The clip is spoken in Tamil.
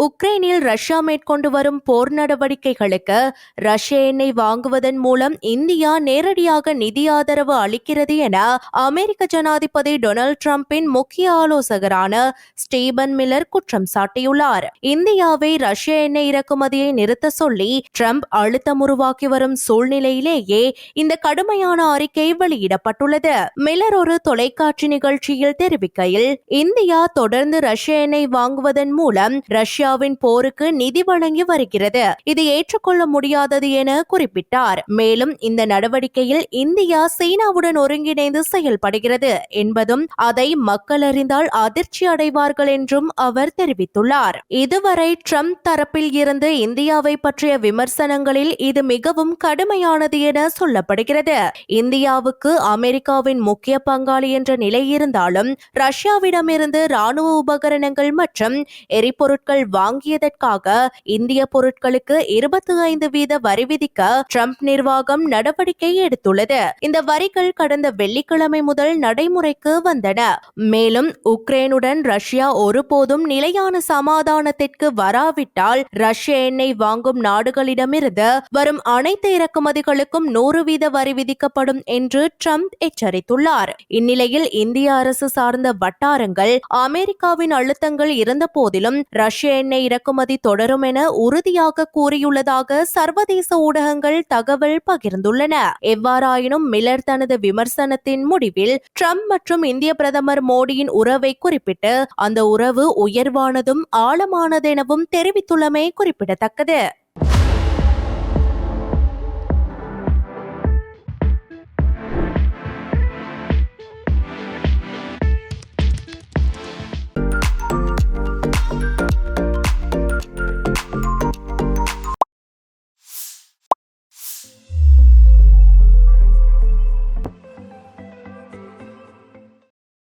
உக்ரைனில் ரஷ்யா மேற்கொண்டு வரும் போர் நடவடிக்கைகளுக்கு ரஷ்ய எண்ணெய் வாங்குவதன் மூலம் இந்தியா நேரடியாக நிதி ஆதரவு அளிக்கிறது என அமெரிக்க ஜனாதிபதி டொனால்ட் டிரம்பின் முக்கிய ஆலோசகரான ஸ்டீபன் மில்லர் குற்றம் சாட்டியுள்ளார். இந்தியாவை ரஷ்ய எண்ணெய் இறக்குமதியை நிறுத்த சொல்லி ட்ரம்ப் அழுத்தம் உருவாக்கி வரும் சூழ்நிலையிலேயே இந்த கடுமையான அறிக்கை வெளியிடப்பட்டுள்ளது. மில்லர் ஒரு தொலைக்காட்சி நிகழ்ச்சியில் தெரிவிக்கையில் இந்தியா தொடர்ந்து ரஷ்ய எண்ணெய் வாங்குவதன் மூலம் ரஷ்யா ரஷ்யாவின் போருக்கு நிதி வழங்கி வருகிறது. இது ஏற்றுக்கொள்ள முடியாதது என குறிப்பிட்டார். மேலும் இந்த நடவடிக்கையில் இந்தியா சீனாவுடன் ஒருங்கிணைந்து செயல்படுகிறது என்பதும் அதை மக்கள் அறிந்தால் அதிர்ச்சி அடைவார்கள் என்றும் அவர் தெரிவித்துள்ளார். இதுவரை ட்ரம்ப் தரப்பில் இருந்து இந்தியாவை பற்றிய விமர்சனங்களில் இது மிகவும் கடுமையானது என சொல்லப்படுகிறது. இந்தியாவுக்கு அமெரிக்காவின் முக்கிய பங்காளி என்ற நிலை இருந்தாலும் ரஷ்யாவிடமிருந்து ராணுவ உபகரணங்கள் மற்றும் எரிபொருட்கள் வாங்கியதற்காக இந்திய பொருட்களுக்கு இருபத்தி ஐந்து வீத வரி விதிக்க ட்ரம்ப் நிர்வாகம் நடவடிக்கை எடுத்துள்ளது. இந்த வரிகள் கடந்த வெள்ளிக்கிழமை முதல் நடைமுறைக்கு வந்தன. மேலும் உக்ரைனுடன் ரஷ்யா ஒருபோதும் நிலையான சமாதானத்திற்கு வராவிட்டால் ரஷ்ய எண்ணெய் வாங்கும் நாடுகளிடமிருந்து வரும் அனைத்து இறக்குமதிகளுக்கும் நூறு வீத வரி விதிக்கப்படும் என்று ட்ரம்ப் எச்சரித்துள்ளார். இந்நிலையில் இந்திய அரசு சார்ந்த வட்டாரங்கள் அமெரிக்காவின் அழுத்தங்கள் இருந்த போதிலும் ரஷ்ய எண்ணெய் இறக்குமதி தொடரும் என உறுதியாக கூறியுள்ளதாக சர்வதேச ஊடகங்கள் தகவல் பகிர்ந்துள்ளன. எவ்வாறாயினும் மில்லர் தனது விமர்சனத்தின் முடிவில் ட்ரம்ப் மற்றும் இந்திய பிரதமர் மோடியின் உறவை குறிப்பிட்டு அந்த உறவு உயர்வானதும் ஆழமானதெனவும் தெரிவித்துள்ளமை குறிப்பிடத்தக்கது.